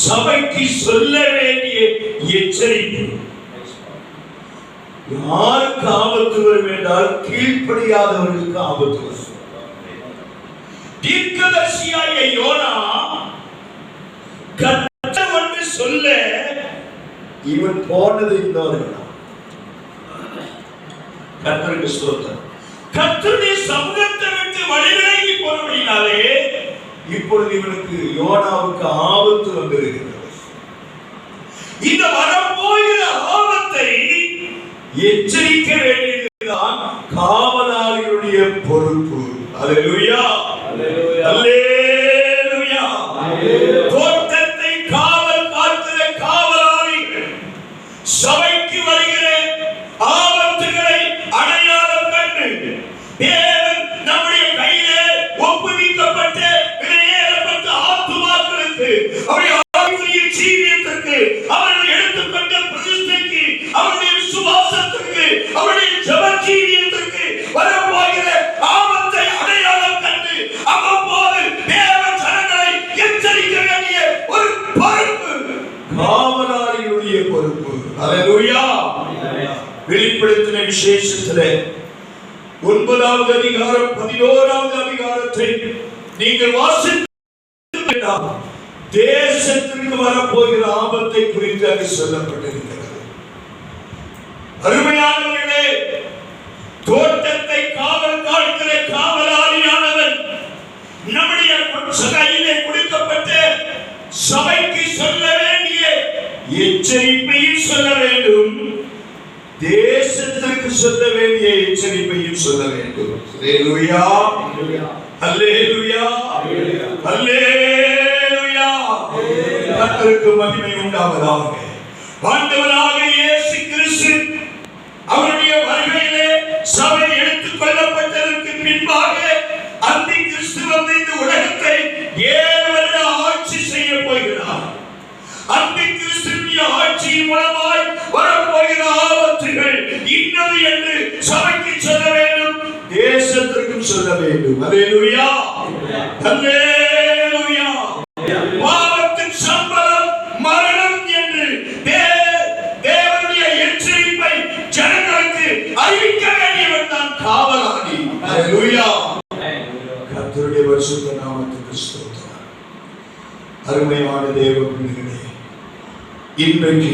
சபைக்கு சொல்ல வேண்டிய எச்சரிப்பு யாருக்கு ஆபத்து வரும் என்றால் கீழ்ப்படியாதவர்களுக்கு ஆபத்து வரும். தீர்க்கதர்சியாகிய யோனா கர்த்தர் ஒன்று சொல்ல இவன் போனது இன்னொரு கத்தருக்கு கர்த்தருக்கு கத்தருடைய சமூகத்தை விட்டு வழிவிலகி போனபடினாலே இப்பொழுது இவனுக்கு யோனாவுக்கு ஆபத்து வந்திருக்கிறது. இந்த வரப்போகிற ஆபத்தை எச்சரிக்க வேண்டியதுதான் காவலாளிகளுடைய பொறுப்பு. அல்லேலூயா. அல்லேலூயா தோட்டத்தை காவல் காக்கிற காவலாளிகள் சபைக்கு வருகிற ஆபத்துகளை அடையாளம் கண்டு தேவன் நம்முடைய கையிலே ஒப்புவிக்கப்பட்ட விலையேறப்பட்ட ஆத்துமாக்களுக்கு அவருடைய ஆவிக்குரிய ஜீவியத்திற்கு அவர்கள் எடுத்துக்கொண்ட பிரதிஷ்டைக்கு அவருடைய விசுவாசத்திற்கு அவருடைய ஜெப ஜீவியத்திற்கு வரப்போகிற ஆபத்தை அடையாளம் கண்டு அவ்வப்போது தேவ ஜனங்களை எச்சரிக்க வேண்டிய ஒரு பொறுப்பு காவலாளியுடைய பொறுப்பு. அல்லேலூயா வெளிப்படுத்தின விசேஷத்துல ஒன்பதாவது அதிகாரம் பதினோராவது அதிகாரத்தை நீங்கள் வாசித்து தேசத்திற்கு வரப்போகிற ஆபத்தை குறித்து அது சொல்லப்பட்டிருக்கிறது. அருமையானவர்களே தோட்டத்தை காவல் காக்கிற காவலாளியானவன் நம்முடைய கையிலே கொடுக்கப்பட்டு சபை எச்சரிப்பையும் சொல்ல வேண்டும். தேசத்திற்கு சொல்ல வேண்டிய எச்சரிப்பையும் சொல்ல வேண்டும். அல்லேலூயா அல்லேலூயா அல்லேலூயா கர்த்தருக்கு மகிமை உண்டாவதாக. ஆண்டவராக இயேசு கிறிஸ்து அவருடைய வருகையிலே சபை எடுத்துக் கொள்ளப்பட்டதற்கு பின்பாக அந்த கிறிஸ்து வந்து இந்த உலகத்தை ஏழு ஆட்சியின் மூலமாய் வரப்போகிற ஆபத்துகள் இன்னது என்று சபைக்கு சொல்ல வேண்டும். தேசத்திற்கும் சொல்ல வேண்டும். அல்லேலூயா. லுயா பாவத்தின் சம்பளம் மரணம் என்று தேவனுடைய எச்சரிப்பை ஜனங்களுக்கு அறிவிக்க வேண்டியவன் தான் காவலாளி கர்த்தருடைய பரிசுத்த நாமத்துக்கு ஸ்தோத்திரம். அருமையான தேவ பிள்ளைகளே இன்றைக்கு